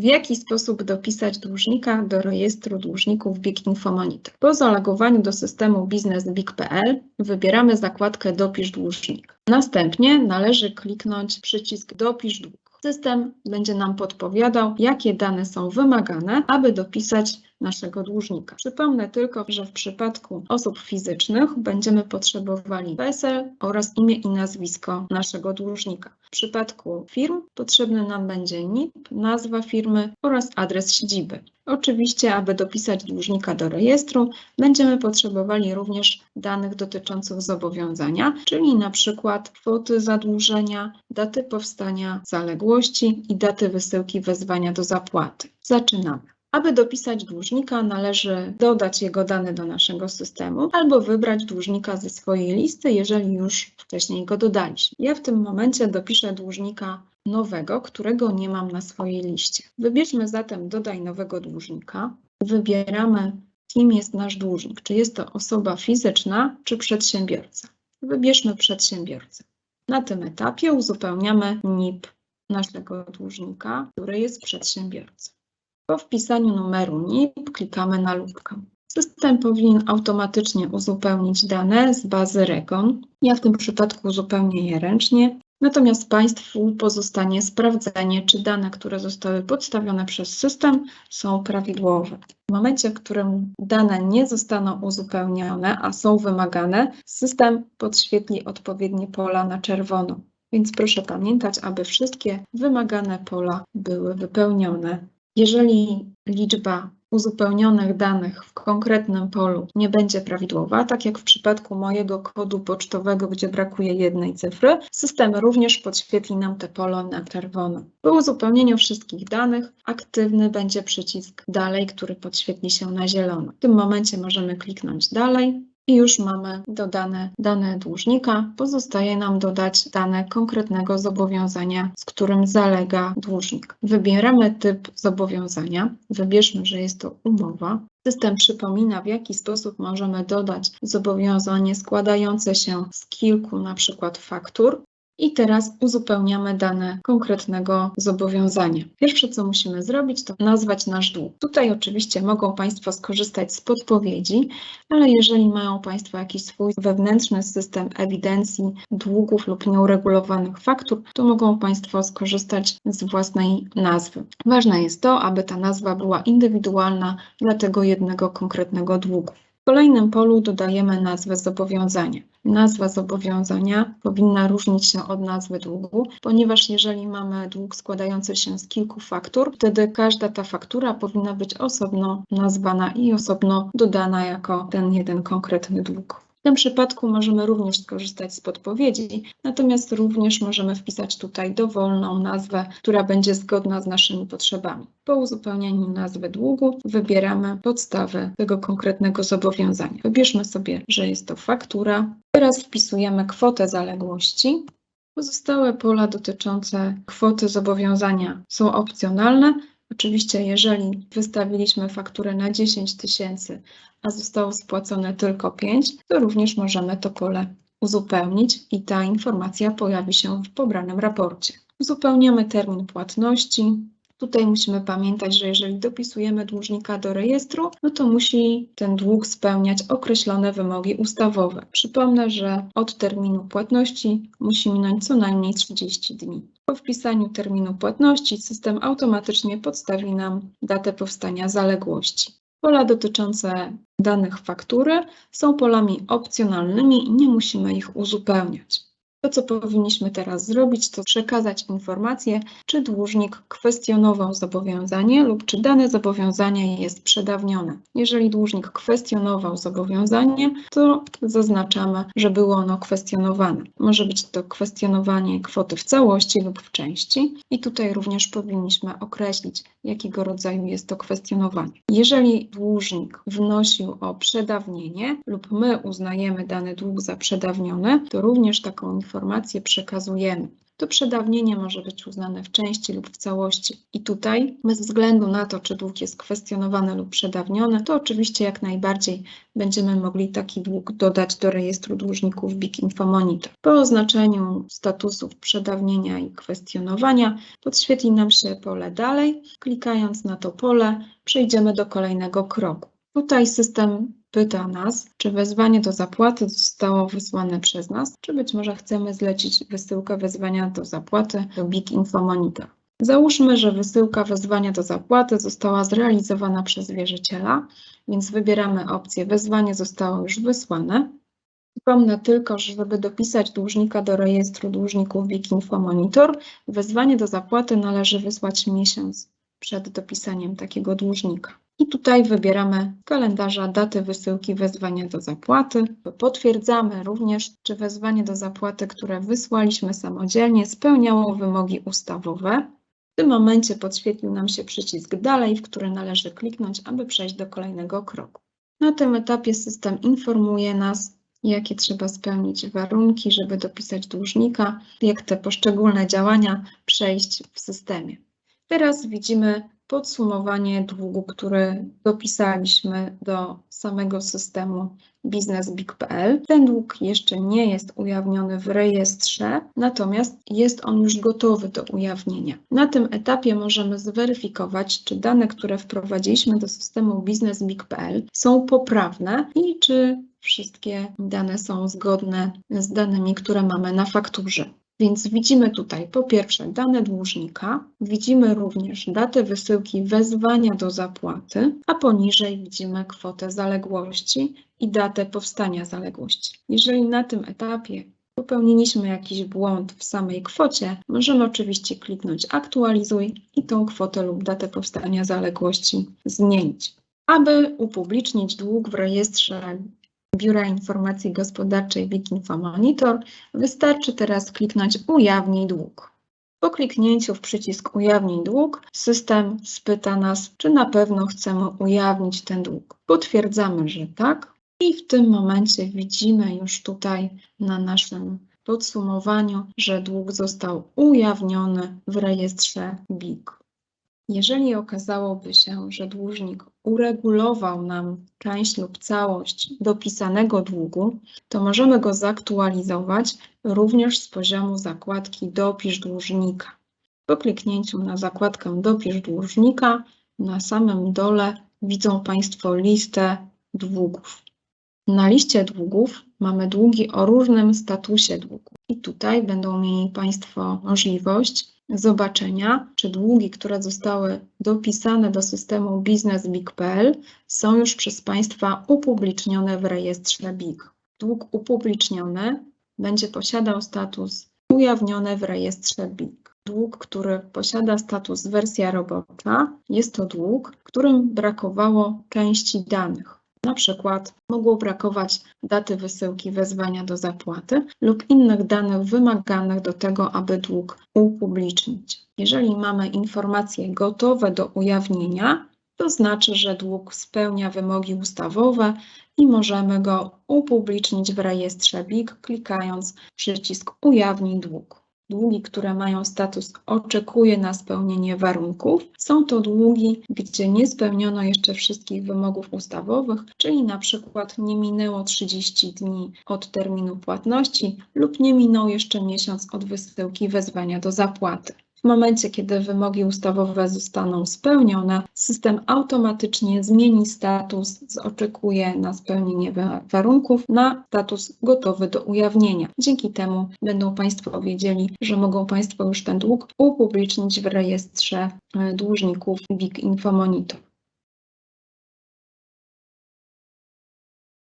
W jaki sposób dopisać dłużnika do rejestru dłużników BIG Infomonitor? Po zalogowaniu do systemu biznesbig.pl wybieramy zakładkę Dopisz dłużnik. Następnie należy kliknąć przycisk Dopisz dług. System będzie nam podpowiadał, jakie dane są wymagane, aby dopisać naszego dłużnika. Przypomnę tylko, że w przypadku osób fizycznych będziemy potrzebowali PESEL oraz imię i nazwisko naszego dłużnika. W przypadku firm potrzebny nam będzie NIP, nazwa firmy oraz adres siedziby. Oczywiście, aby dopisać dłużnika do rejestru, będziemy potrzebowali również danych dotyczących zobowiązania, czyli na przykład kwoty zadłużenia, daty powstania zaległości i daty wysyłki wezwania do zapłaty. Zaczynamy. Aby dopisać dłużnika, należy dodać jego dane do naszego systemu albo wybrać dłużnika ze swojej listy, jeżeli już wcześniej go dodaliśmy. Ja w tym momencie dopiszę dłużnika nowego, którego nie mam na swojej liście. Wybierzmy zatem dodaj nowego dłużnika. Wybieramy kim jest nasz dłużnik, czy jest to osoba fizyczna, czy przedsiębiorca. Wybierzmy przedsiębiorcę. Na tym etapie uzupełniamy NIP naszego dłużnika, który jest przedsiębiorcą. Po wpisaniu numeru NIP klikamy na lupkę. System powinien automatycznie uzupełnić dane z bazy REGON. Ja w tym przypadku uzupełnię je ręcznie, natomiast Państwu pozostanie sprawdzenie, czy dane, które zostały podstawione przez system są prawidłowe. W momencie, w którym dane nie zostaną uzupełnione, a są wymagane, system podświetli odpowiednie pola na czerwono. Więc proszę pamiętać, aby wszystkie wymagane pola były wypełnione. Jeżeli liczba uzupełnionych danych w konkretnym polu nie będzie prawidłowa, tak jak w przypadku mojego kodu pocztowego, gdzie brakuje jednej cyfry, system również podświetli nam te pole na czerwono. Po uzupełnieniu wszystkich danych aktywny będzie przycisk dalej, który podświetli się na zielono. W tym momencie możemy kliknąć dalej i już mamy dodane dane dłużnika. Pozostaje nam dodać dane konkretnego zobowiązania, z którym zalega dłużnik. Wybieramy typ zobowiązania. Wybierzmy, że jest to umowa. System przypomina, w jaki sposób możemy dodać zobowiązanie składające się z kilku na przykład faktur. I teraz uzupełniamy dane konkretnego zobowiązania. Pierwsze, co musimy zrobić, to nazwać nasz dług. Tutaj oczywiście mogą Państwo skorzystać z podpowiedzi, ale jeżeli mają Państwo jakiś swój wewnętrzny system ewidencji długów lub nieuregulowanych faktur, to mogą Państwo skorzystać z własnej nazwy. Ważne jest to, aby ta nazwa była indywidualna dla tego jednego konkretnego długu. W kolejnym polu dodajemy nazwę zobowiązania. Nazwa zobowiązania powinna różnić się od nazwy długu, ponieważ jeżeli mamy dług składający się z kilku faktur, wtedy każda ta faktura powinna być osobno nazwana i osobno dodana jako ten jeden konkretny dług. W tym przypadku możemy również skorzystać z podpowiedzi, natomiast również możemy wpisać tutaj dowolną nazwę, która będzie zgodna z naszymi potrzebami. Po uzupełnieniu nazwy długu wybieramy podstawę tego konkretnego zobowiązania. Wybierzmy sobie, że jest to faktura. Teraz wpisujemy kwotę zaległości. Pozostałe pola dotyczące kwoty zobowiązania są opcjonalne, Oczywiście, jeżeli wystawiliśmy fakturę na 10 tysięcy, a zostało spłacone tylko 5, to również możemy to pole uzupełnić i ta informacja pojawi się w pobranym raporcie. Uzupełniamy termin płatności, Tutaj musimy pamiętać, że jeżeli dopisujemy dłużnika do rejestru, no to musi ten dług spełniać określone wymogi ustawowe. Przypomnę, że od terminu płatności musi minąć co najmniej 30 dni. Po wpisaniu terminu płatności system automatycznie podstawi nam datę powstania zaległości. Pola dotyczące danych faktury są polami opcjonalnymi i nie musimy ich uzupełniać. To, co powinniśmy teraz zrobić, to przekazać informację, czy dłużnik kwestionował zobowiązanie lub czy dane zobowiązanie jest przedawnione. Jeżeli dłużnik kwestionował zobowiązanie, to zaznaczamy, że było ono kwestionowane. Może być to kwestionowanie kwoty w całości lub w części i tutaj również powinniśmy określić, jakiego rodzaju jest to kwestionowanie. Jeżeli dłużnik wnosił o przedawnienie lub my uznajemy dany dług za przedawniony, to również taką informację przekazujemy. to przedawnienie może być uznane w części lub w całości. I tutaj, bez względu na to, czy dług jest kwestionowany lub przedawniony, to oczywiście jak najbardziej będziemy mogli taki dług dodać do rejestru dłużników BIK Infomonitor. Po oznaczeniu statusów przedawnienia i kwestionowania podświetli nam się pole dalej. Klikając na to pole, przejdziemy do kolejnego kroku. Tutaj system pyta nas, czy wezwanie do zapłaty zostało wysłane przez nas, czy być może chcemy zlecić wysyłkę wezwania do zapłaty do BIK Infomonitor. Załóżmy, że wysyłka wezwania do zapłaty została zrealizowana przez wierzyciela, więc wybieramy opcję wezwanie zostało już wysłane. Przypomnę tylko, że żeby dopisać dłużnika do rejestru dłużników BIK Infomonitor, wezwanie do zapłaty należy wysłać miesiąc przed dopisaniem takiego dłużnika. I tutaj wybieramy kalendarza daty wysyłki wezwania do zapłaty. Potwierdzamy również, czy wezwanie do zapłaty, które wysłaliśmy samodzielnie, spełniało wymogi ustawowe. W tym momencie podświetlił nam się przycisk dalej, w który należy kliknąć, aby przejść do kolejnego kroku. Na tym etapie system informuje nas, jakie trzeba spełnić warunki, żeby dopisać dłużnika, jak te poszczególne działania przejść w systemie. Teraz widzimy podsumowanie długu, który dopisaliśmy do samego systemu biznesbig.pl. Ten dług jeszcze nie jest ujawniony w rejestrze, natomiast jest on już gotowy do ujawnienia. Na tym etapie możemy zweryfikować, czy dane, które wprowadziliśmy do systemu biznesbig.pl są poprawne i czy wszystkie dane są zgodne z danymi, które mamy na fakturze. Więc widzimy tutaj po pierwsze dane dłużnika, widzimy również datę wysyłki wezwania do zapłaty, a poniżej widzimy kwotę zaległości i datę powstania zaległości. Jeżeli na tym etapie popełniliśmy jakiś błąd w samej kwocie, możemy oczywiście kliknąć aktualizuj i tą kwotę lub datę powstania zaległości zmienić. Aby upublicznić dług w rejestrze Biura Informacji Gospodarczej BIK Infomonitor, wystarczy teraz kliknąć Ujawnij dług. Po kliknięciu w przycisk Ujawnij dług, system spyta nas, czy na pewno chcemy ujawnić ten dług. Potwierdzamy, że tak. I w tym momencie widzimy już tutaj na naszym podsumowaniu, że dług został ujawniony w rejestrze BIK. Jeżeli okazałoby się, że dłużnik uregulował nam część lub całość dopisanego długu, to możemy go zaktualizować również z poziomu zakładki Dopisz dłużnika. Po kliknięciu na zakładkę Dopisz dłużnika, na samym dole widzą Państwo listę długów. Na liście długów mamy długi o różnym statusie długu. I tutaj będą mieli Państwo możliwość zobaczenia, czy długi, które zostały dopisane do systemu biznesbig.pl są już przez Państwa upublicznione w rejestrze BIG. Dług upubliczniony będzie posiadał status ujawniony w rejestrze BIG. Dług, który posiada status wersja robocza, jest to dług, którym brakowało części danych. Na przykład mogło brakować daty wysyłki wezwania do zapłaty lub innych danych wymaganych do tego, aby dług upublicznić. Jeżeli mamy informacje gotowe do ujawnienia, to znaczy, że dług spełnia wymogi ustawowe i możemy go upublicznić w rejestrze BIG, klikając przycisk Ujawnij dług. Długi, które mają status oczekuje na spełnienie warunków, są to długi, gdzie nie spełniono jeszcze wszystkich wymogów ustawowych, czyli na przykład nie minęło 30 dni od terminu płatności lub nie minął jeszcze miesiąc od wysyłki wezwania do zapłaty. W momencie, kiedy wymogi ustawowe zostaną spełnione, system automatycznie zmieni status z oczekuje na spełnienie warunków na status gotowy do ujawnienia. Dzięki temu będą Państwo wiedzieli, że mogą Państwo już ten dług upublicznić w rejestrze e, dłużników BIG Infomonitor.